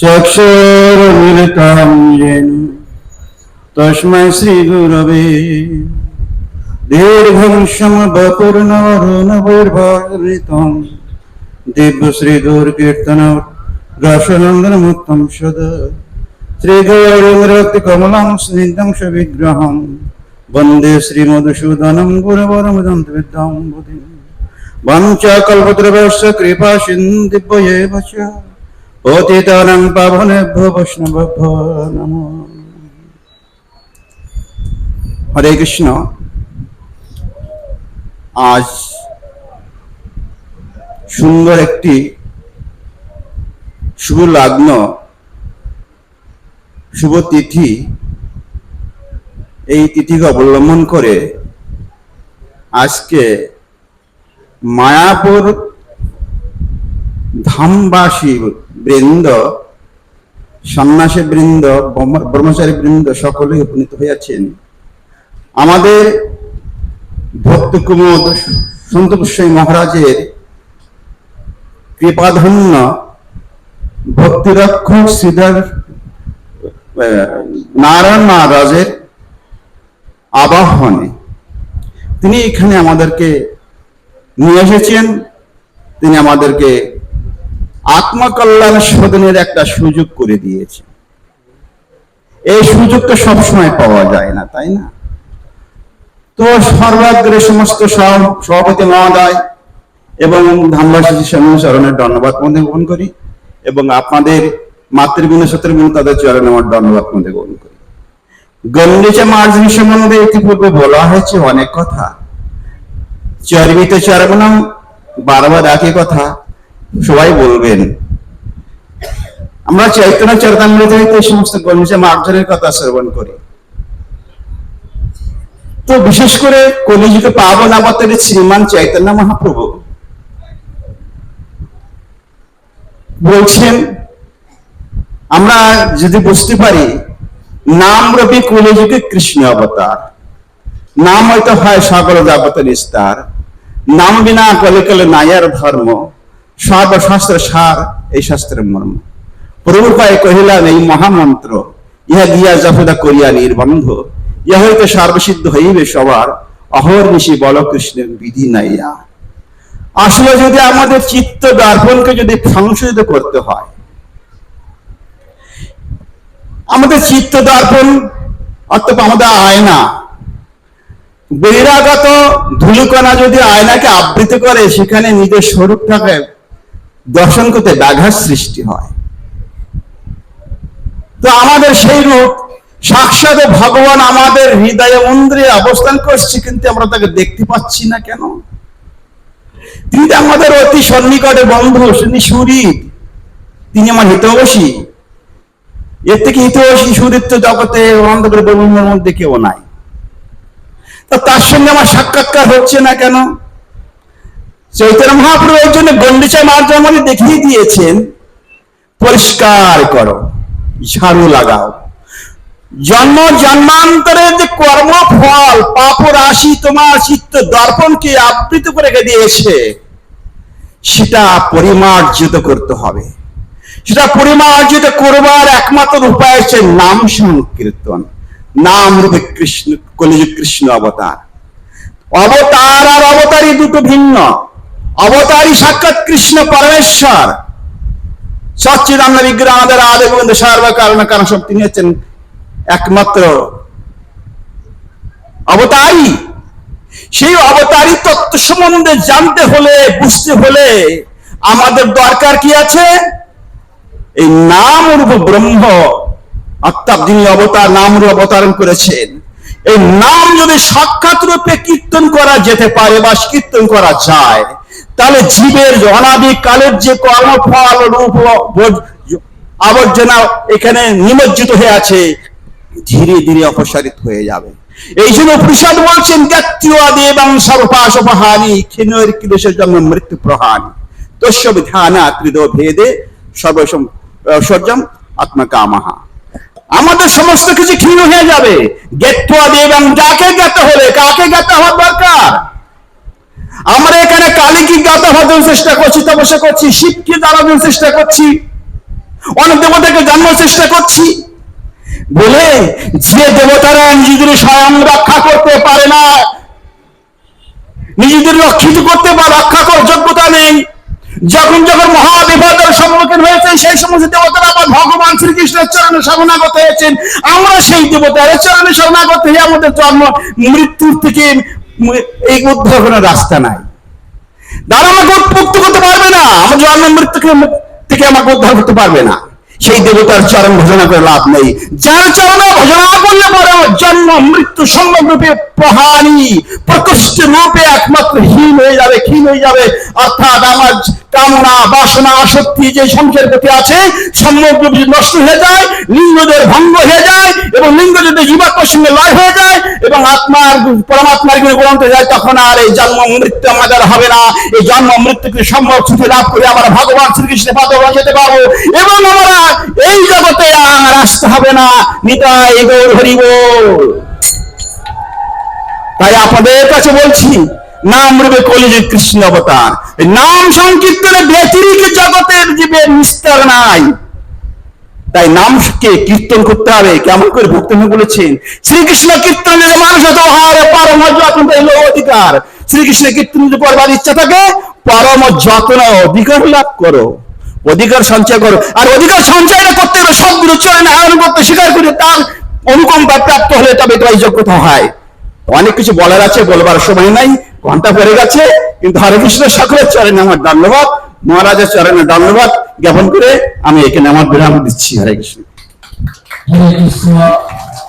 चक्षुरुमिलितं येन तस्मै श्रीगुरवे दीर्घं समवपुर्नवरुणवैर्भारितं दिव्यश्रीदुर्कीर्तन रसनन्दनमुत्तं सदा श्रीगौरङ्गरक्तिकमलं स्निग्धं सविग्रहं वन्दे श्रीमधुसूदनं गुरवरमदन्तविद्यां बुधिम् वञ्चकल्पद्रवस्य कृपा सिन्धिभ्येव च পতিতানাং পাবনেভ্য বৈষ্ণবেভ্য নম। হরে কৃষ্ণ। আজ সুন্দর একটি শুভ লগ্ন, শুভ তিথি, এই তিথিকে অবলম্বন করে আজকে মায়াপুর ধামবাসী বৃন্দ সন্ন্যাসী বৃন্দ ব্রহ্মচারী বৃন্দ সকলেই উপনীত হইয়াছেন। আমাদের ভক্ত কুমোদ সন্ত মহারাজের কৃপাধন্য ভক্তিরক্ষক শ্রীধর নারায়ণ মহারাজের আবাহনে। তিনি এখানে আমাদেরকে নিয়ে এসেছেন, তিনি আমাদেরকে আত্মকল্যাণ সাধনের একটা সুযোগ করে দিয়েছে। এই সুযোগ তো সবসময় পাওয়া যায় না, তাই না? তো সর্বাগ্রে সমস্ত সভাপতি মহোদয় এবং ধামবাসী চরণের ধন্যবাদ মধ্যে গ্রহণ করি এবং আপনাদের মাতৃগুণ শত্রুগুণ তাদের চরণে আমার ধন্যবাদ মধ্যে গ্রহণ করি। গন্ডিচা মার্জিন সম্বন্ধে ইতিপূর্বে বলা হয়েছে অনেক কথা। চর্বিত চর্বণম, বারবার একই কথা। সবাই বলবেন। আমরা চৈতন্য চরিতামৃত এই সমস্ত গণিসা মার্জনের কথা শ্রবণ করি। তো বিশেষ করে কলিযুগে পাবন অবতারে শ্রীমান চৈতন্য মহাপ্রভু বলছেন, আমরা যদি বুঝতে পারি, নাম রবি কলিযুগে কৃষ্ণ অবতার। নাম হয়তো হয় সকল যাবত নিস্তার। নাম বিনা কলে কলে নায়ার ধর্ম। সর্বশাস্ত্র সার এই শাস্ত্রের মর্ম। প্রভুপায় কহিলাম এই মহামন্ত্র, ইহা দিয়া যফদা করিয়া নির্বন্ধ ইহা হইতে সর্বসিদ্ধ হইবে সবার। অহর নিশি বল কৃষ্ণের বিধি নাইয়া। আসলে যদি আমাদের চিত্ত দর্পণকে যদি সংশোধিত করতে হয়, আমাদের চিত্ত দর্পণ অর্থাৎ আমাদের আয়না, বহিরাগত ধুলিকণা যদি আয়নাকে আবৃত করে, সেখানে নিজের স্বরূপটাকে দর্শন করতে ব্যাঘাত সৃষ্টি হয়। তো আমাদের সেই রূপ সাক্ষাৎ ভগবান আমাদের হৃদয়ে মন্দিরে অবস্থান করছে, কিন্তু আমরা তাকে দেখতে পাচ্ছি না কেন? তিনি আমাদের অতি সন্নিকটে বন্ধু, তিনি সুরীর তিনি আমার হিতবসী এর থেকে হিতবসী সুরিত জগতে অন্ধকার ব্রহ্মের মধ্যে কেউ নাই। তা তার সঙ্গে আমার সাক্ষাৎকার হচ্ছে না কেন? চৈতন্য মহাপ্রভু এর জন্য গন্ডিচা মার্জন আমাদের দেখিয়ে দিয়েছেন, পরিষ্কার করো, ঝাড়ু লাগাও। জন্ম জন্মান্তরের যে কর্মফল পাপ রাশি তোমার চিত্ত দর্পণকে আবৃত করে রেখে দিয়েছে, সেটা পরিমার্জিত করতে হবে। সেটা পরিমার্জিত করবার একমাত্র উপায় হচ্ছে নাম সংকীর্তন, নাম রূপে কৃষ্ণ, কলিযুগ কৃষ্ণ অবতার। অবতার আর অবতারই দুটো ভিন্ন। অবতারই সাক্ষাৎ কৃষ্ণ পরমেশ্বর। সচ্চিদানন্দ বিগ্রহ আমাদের আদে গোবিন্দ সর্ব কারণ সব তিনি হচ্ছেন একমাত্র অবতারই সেই অবতারী তত্ত্ব সম্বন্ধে জানতে হলে, বুঝতে হলে আমাদের দরকার কি আছে? এই নাম রূপ ব্রহ্ম, অর্থাৎ যিনি অবতার নাম রূপ অবতারণ করেছেন, এই নাম যদি সাক্ষাৎ রূপে কীর্তন করা যেতে পারে বা কীর্তন করা যায় তাহলে জীবের অনাদিক কালের যে কর্মফল রূপ আবর্জনা এখানে নিমজ্জিত হয়ে আছে, ধীরে ধীরে অপসারিত হয়ে যাবে। এই জন্য পরিষদ বলছেন জ্ঞাতীয় দেবং সর্বাসপহানি ক্ষীণের কিলেশের জন্ম মৃত্যু প্রহানি তস্য বিধানা ত্রিদ ভেদে সর্বসম সর্জম আত্মকামাহা। আমাদের সমস্ত কিছু ক্ষীণ হয়ে যাবে। জ্ঞাত্বা দেবং যাকে জ্ঞাত হলে, কাকে জ্ঞাত হওয়ার দরকার? আমরা এখানে কালীকে হওয়ার জন্য চেষ্টা করছি, তপস্যা করছি শিবকে জন্য চেষ্টা করছি? অনেক দেবতাকে জানার চেষ্টা করছি। বলে যে দেবতারা নিজেদের স্বয়ং রক্ষা করতে পারে না, নিজেদের রক্ষিত করতে বা রক্ষা করার যোগ্যতা নেই। যখন যখন মহাবিপদের সম্মুখীন হয়েছে, সেই সমস্ত দেবতারা আবার ভগবান শ্রীকৃষ্ণের চরণে শরণাগত হয়েছেন। আমরা সেই দেবতার চরণে শরণাগত হয়ে আমাদের জন্ম, মৃত্যুর থেকে এই উদ্ভাবনের রাস্তা নাই। দ্বারা আমাকে মুক্ত করতে পারবে না। আমার জন্ম মৃত্যু থেকে আমাকে উদ্ধার করতে পারবে না। সেই দেবতার চরণ ভজনা করে লাভ নেই। যার চরণে ভজনা করলে পরে জন্ম, মৃত্যু সম্ভব রূপে প্রহানি প্রকৃষ্ট রূপে একমাত্র হীন হয়ে যাবে, ক্ষীণ হয়ে যাবে। অর্থাৎ আমার কামনা, বাসনা, আসক্তি যে সংসারের প্রতি আছে সম্যক নষ্ট হয়ে যায়, লিঙ্গদের ভঙ্গ হয়ে যায় এবং লিঙ্গ যদি জীবাত্মার সঙ্গে লয় হয়ে যায় এবং আত্মার, পরমাত্মার গুণে হয়ে যায়, তখন আর এই জন্ম, মৃত্যু আমাদের হবে না। এই জন্ম, মৃত্যুকে সম্ভব ছুটে লাভ করে আমরা ভগবান শ্রীকৃষ্ণের পাদে যেতে পারব। এবং আমরা এই জগতে আর আসতে হবে না। নিতাই গৌর হরিব। তাই আপনাদের কাছে বলছি, নাম রূপে কলিযুগ কৃষ্ণ অবতার। নাম সংকীর্তনে ব্যতিরিক জগতের জীবের নিস্তার নাই। তাই নামকে কীর্তন করতে হবে। কেমন করে ভক্তি বলেছেন, শ্রীকৃষ্ণ কীর্তন মানুষ পরম যত্ন অধিকার। শ্রীকৃষ্ণ কীর্তন করবার ইচ্ছা থাকে, পরম যত্ন অধিকার লাভ করো। অধিকার সঞ্চয় করো। আর অধিকার সঞ্চয়টা করতে গেলে সবগুলো চরণে আহরণ করতে স্বীকার করে, তার অনুকম্পা প্রাপ্ত হলে তবে তোমার যোগ্যতা হয়। অনেক কিছু বলার আছে, বলবার সময় নাই, ঘণ্টা পড়ে গেছে, কিন্তু হরে কৃষ্ণ সকলের চরণে আমার ধন্যবাদ, মহারাজের চরণে ধন্যবাদ জ্ঞাপন করে আমি এখানে আমার বিরাম দিচ্ছি হরে কৃষ্ণ।